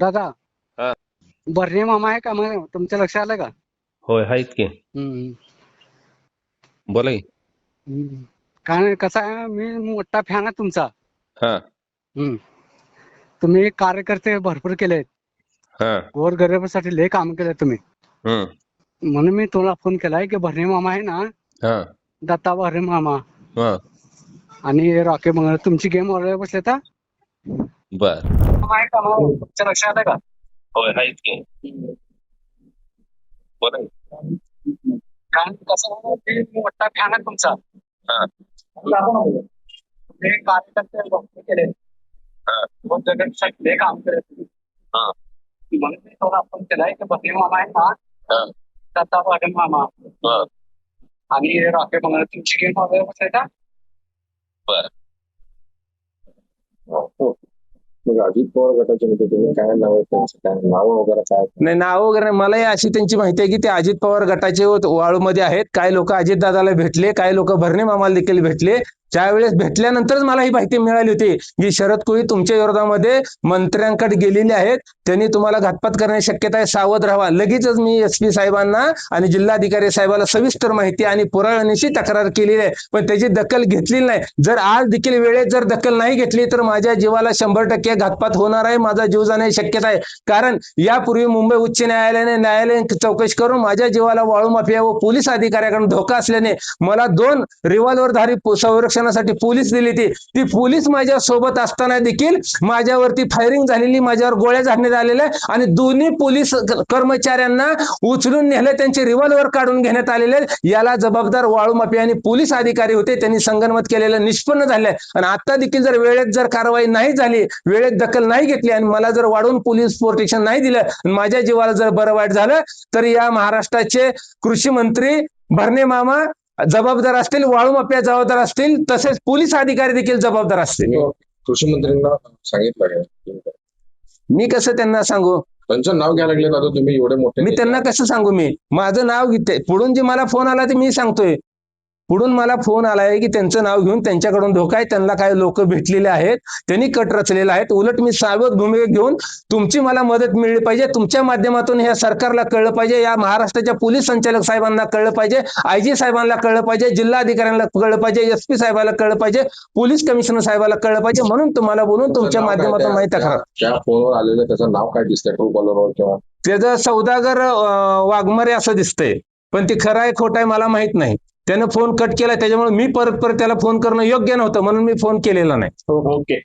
दादा हा. बर्णे मामा आहे का? मग तुमच्या लक्षात आलं का? होय आहेत की. हम्म. बोला की. हम्म. काय कसं आहे? मी मोठा फॅन आहे तुमचा. हा. हम्म. तुम्ही कार्यकर्ते भरपूर केलेत. हा. गोरगरिबासाठी लय काम केले तुम्ही. हम्म. म्हणून मी तुला फोन केलाय की भरणे मामा आहे ना? हा. दत्ता भरणे मामा. हा. आणि रॉके मंगळ तुमची गेम ऑर्डर बसले तर बर. आहे का तुमच्या लक्षात आलं का होय आहेत की. की. कारण कसं आहे, मोठा फॅन आहे तुमचा. तुम्ही कार्यकर्ते केले काम हा. म्हणून मी तुला फोन केलाय की भरणे मामा आहे ना दत्ता मामा. हा. आणि रॉके मंगळ तुमची गेम बसले का? बर. हो. मग अजित पवार गटाचे नेते तुम्ही काय नाव त्यांचं? काय नाव वगैरे काय? नाही नाव वगैरे नाही. मलाही अशी त्यांची माहिती आहे की ते अजित पवार गटाचे वाळूमध्ये आहेत. काही लोक अजितदादाला भेटले काही लोक भरणे मामाला देखील भेटले. त्यावेळेस भेटल्यानंतरच मला ही माहिती मिळाली होती की शरद कोळी तुमच्या विरोधामध्ये मंत्र्यांकडे गेलेले आहेत. त्यांनी तुम्हाला घातपात करण्याची शक्यता आहे. सावध राहा. लगेचच मी एस पी साहेबांना आणि जिल्हाधिकारी साहेबाला सविस्तर माहिती आणि पुराव्यानिशी तक्रार केलेली आहे. पण त्याची दखल घेतलेली नाही. जर आज देखील वेळेत जर दखल नाही घेतली तर माझ्या जीवाला शंभर टक्के घातपात होणार आहे. माझा जीव जाण्याची शक्यता आहे. कारण यापूर्वी मुंबई उच्च न्यायालयाने न्यायालयीन चौकशी करून माझ्या जीवाला वाळू माफिया व पोलीस अधिकाऱ्याकडून धोका असल्याने मला दोन रिव्हॉल्व्हरधारी संरक्षण संरक्षणासाठी पोलीस दिली ती. ती पोलीस माझ्या सोबत असताना देखील माझ्यावरती फायरिंग झालेली माझ्यावर गोळ्या झाडण्यात आलेल्या आणि दोन्ही पोलीस कर्मचाऱ्यांना उचलून नेले त्यांचे रिव्हॉल्वर काढून घेण्यात आलेले याला जबाबदार वाळू माफिया आणि पोलीस अधिकारी होते. त्यांनी संगनमत केलेलं निष्पन्न झालंय आणि आता देखील जर वेळेत जर कारवाई नाही झाली वेळेत दखल नाही घेतली आणि मला जर वाढवून पोलीस प्रोटेक्शन नाही दिलं आणि माझ्या जीवाला जर बरं वाईट झालं तर या महाराष्ट्राचे कृषी मंत्री भरणे मामा जबाबदार असतील वाळू माफिया जबाबदार असतील तसेच पोलीस अधिकारी देखील जबाबदार असतील. तुम्ही कृषी मंत्र्यांना सांगितलं का मी कसं त्यांना सांगू? त्यांचं नाव घ्यायला लागले आता तुम्ही एवढे मोठे मी त्यांना. कसं सांगू मी? माझं नाव घेते पुढून जे मला फोन आला ते मी सांगतोय. पुढून मला फोन आलाय की त्यांचं नाव घेऊन त्यांच्याकडून धोका आहे त्यांना काही लोक भेटलेले आहेत त्यांनी कट रचलेले आहेत उलट मी सावध भूमिका घेऊन तुमची मला मदत मिळली पाहिजे. तुमच्या माध्यमातून ह्या सरकारला कळलं पाहिजे या महाराष्ट्राच्या पोलीस संचालक साहेबांना कळलं पाहिजे आय जी साहेबांना कळलं पाहिजे जिल्हा अधिकाऱ्यांना कळलं पाहिजे एस पी साहेबाला कळलं पाहिजे पोलीस कमिशनर साहेबाला कळलं पाहिजे. म्हणून तुम्हाला बोलून तुमचं तुमच्या माध्यमातून माहिती करा फोनवर आलेलं त्याचं नाव काय दिसतंय? ट्रू कॉलरवर किंवा त्याचं सौदागर वाघमारे असं दिसतंय. पण ते खरं आहे खोटं आहे मला माहीत नाही. त्यानं फोन कट केला त्याच्यामुळे मी परत परत त्याला फोन करणं योग्य नव्हतं म्हणून मी फोन केलेला नाही. ओके